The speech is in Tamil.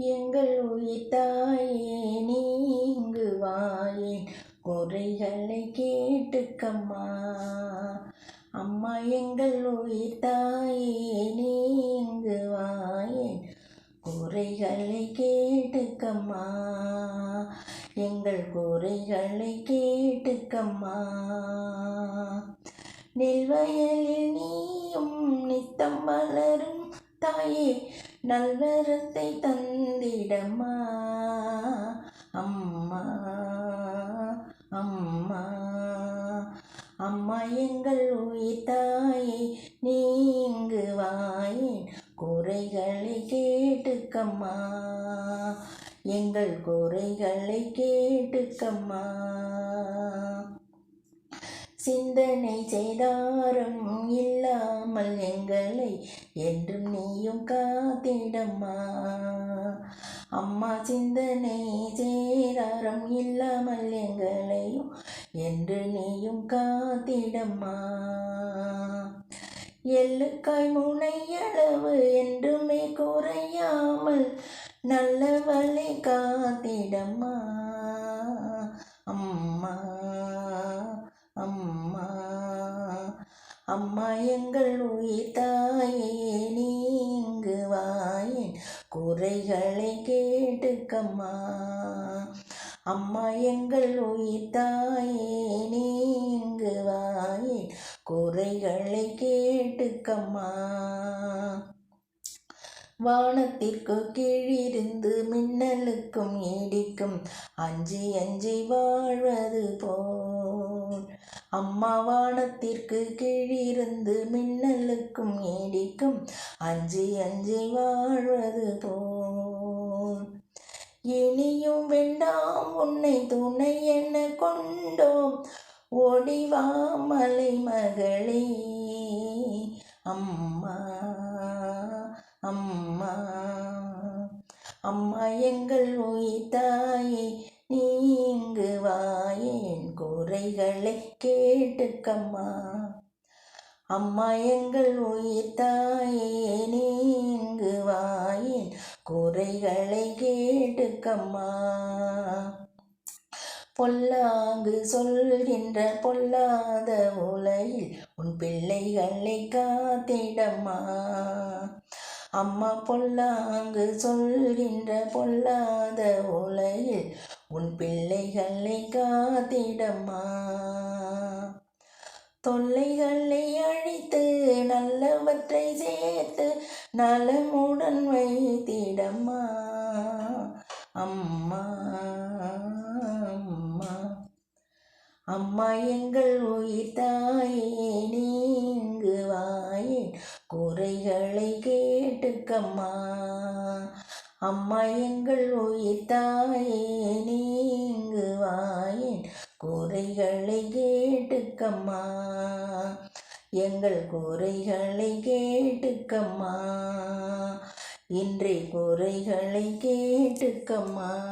எங்கள் உயிர் தாயே நீங்கு குறைகளை கேட்டுக்கம்மா. அம்மா எங்கள் உயிர் தாயே நீங்கு குறைகளை கேட்டுக்கம்மா. எங்கள் குறைகளை கேட்டுக்கம்மா. நெல்வயலில் நீயும் நித்தம் வளரும் தாயே நல்வரத்தை தந்திடமா? அம்மா அம்மா அம்மா எங்கள் உயிர் தாயே நீங்கு வாயேன். குறைகளை கேட்டுக்கம்மா எங்கள் குறைகளை கேட்டுக்கம்மா. சிந்தனை செய்தாரும் இல்லாமல் எங்களை என்றும் நீயும் காத்திடம்மா. அம்மா சிந்தனை செய்தாரம் இல்லாமல் எங்களையும் என்று நீயும் காத்திடம்மா. எள்ளுக்காய் முனையளவு என்றுமே குறையாமல் நல்லவளை காத்திடம்மா. அம்மா எங்கள் உயிர் தாயே நீங்கு வாயேன். குறைகளை கேட்டுக்கம்மா. அம்மா எங்கள் உயிர் தாயே நீங்கு வாயேன். குறைகளை கேட்டுக்கம்மா. வானத்திற்கு கீழிருந்து மின்னலுக்கும் இடிக்கும் அஞ்சி அஞ்சி வாழ்வது போல். அம்மா வானத்திற்கு கீழிருந்து மின்னலுக்கும் இடிக்கும் அஞ்சி அஞ்சி வாழ்வது போல். இனியும் வேண்டாம் உன்னை துணை என கொண்டோம். ஓடிவா மலை மகளே அம்மா. அம்மா அம்மா எங்கள் உயிர் தாயே நீங்கு வாயேன் குறைகளை கேட்டுக்கம்மா. அம்மா எங்கள் உயிர் தாயே நீங்கு வாயேன் குறைகளை கேட்டுக்கம்மா. பொல்லாங்கு சொல்கின்ற பொல்லாத உலையில் உன் பிள்ளைகளை காத்திடம்மா. அம்மா பொல்லாங்கு சொல்கின்ற பொல்லாத உலையில் உன் பிள்ளைகளை காத்திடம்மா. தொல்லைகளை அழித்து நல்லவற்றை சேர்த்து நலமுடன் வைத்திடம்மா. அம்மா அம்மா. அம்மா எங்கள் உயிர் தாயே நீங்கு வாயேன். குறைகளை கேட்டுக்கம்மா. அம்மா எங்கள் உயிர் தாயே நீங்கு வாயேன். குறைகளை கேட்டுக்கம்மா. எங்கள் குறைகளை கேட்டுக்கம்மா. இன்றைய குறைகளை கேட்டுக்கம்மா.